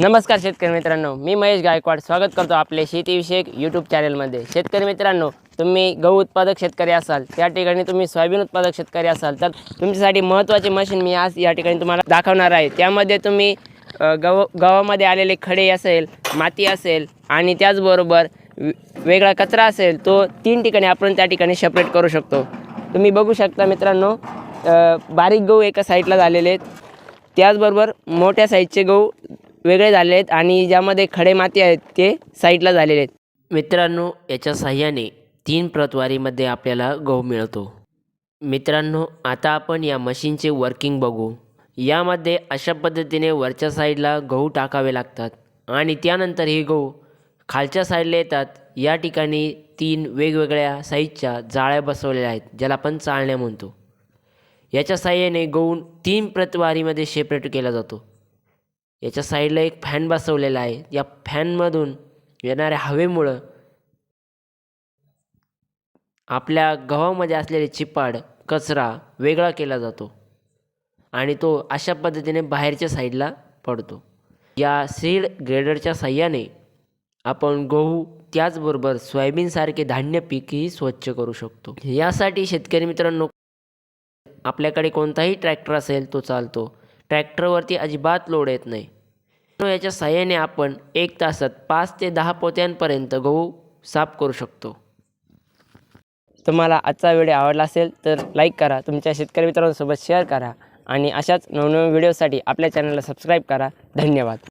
नमस्कार शेतकरी मित्रांनो मी महेश गायकवाड. स्वागत करतो आपले शेतीविषयक यूट्यूब चॅनलमध्ये शेतकरी मित्रांनो तुम्ही गहू उत्पादक शेतकरी असाल त्या ठिकाणी तुम्ही सोयाबीन उत्पादक शेतकरी असाल तर तुमच्यासाठी महत्त्वाचे मशीन मी आज या ठिकाणी तुम्हाला दाखवणार आहे. त्यामध्ये तुम्ही गव गव्हामध्ये आलेले खडे असेल माती असेल आणि त्याचबरोबर वेगळा कचरा असेल तो तीन ठिकाणी आपण त्या ठिकाणी सेपरेट करू शकतो. तुम्ही बघू शकता मित्रांनो बारीक गहू एका साईडला झालेले आहेत. त्याचबरोबर मोठ्या साईजचे गहू वेगळे झाले आहेत आणि ज्यामध्ये खडे माती आहेत ते साईडला झालेले आहेत. मित्रांनो याच्या साह्याने तीन प्रतवारीमध्ये आपल्याला गहू मिळतो. मित्रांनो आता आपण या मशीनचे वर्किंग बघू. यामध्ये अशा पद्धतीने वरच्या साईडला गहू टाकावे लागतात आणि त्यानंतर हे गहू खालच्या साईडला येतात. या ठिकाणी तीन वेगवेगळ्या साईजच्या जाळ्या बसवलेल्या आहेत ज्याला आपण चाळण्या म्हणतो. याच्या साह्याने गहू तीन प्रतवारीमध्ये सेपरेट केला जातो. याच्या साईडला एक फॅन बसवलेला आहे. या फॅनमधून येणाऱ्या हवेमुळं आपल्या गव्हामध्ये असलेले चिपाड कचरा वेगळा केला जातो आणि तो अशा पद्धतीने बाहेरच्या साईडला पडतो. या सीड ग्रेडरच्या साह्याने आपण गहू त्याचबरोबर सोयाबीनसारखे धान्य पीकही स्वच्छ करू शकतो. यासाठी शेतकरी मित्रांनो आपल्याकडे कोणताही ट्रॅक्टर असेल तो चालतो. ट्रॅक्टरवरती अजिबात लोड येत नाही. याच्या साह्याने आपण एक तासात पाच ते दहा पोत्यांपर्यंत गहू साफ करू शकतो. तुम्हाला आजचा व्हिडिओ आवडला असेल तर लाईक करा तुमच्या शेतकरी मित्रांसोबत शेअर करा आणि अशाच नवनवीन व्हिडिओसाठी आपल्या चॅनलला सबस्क्राईब करा. धन्यवाद.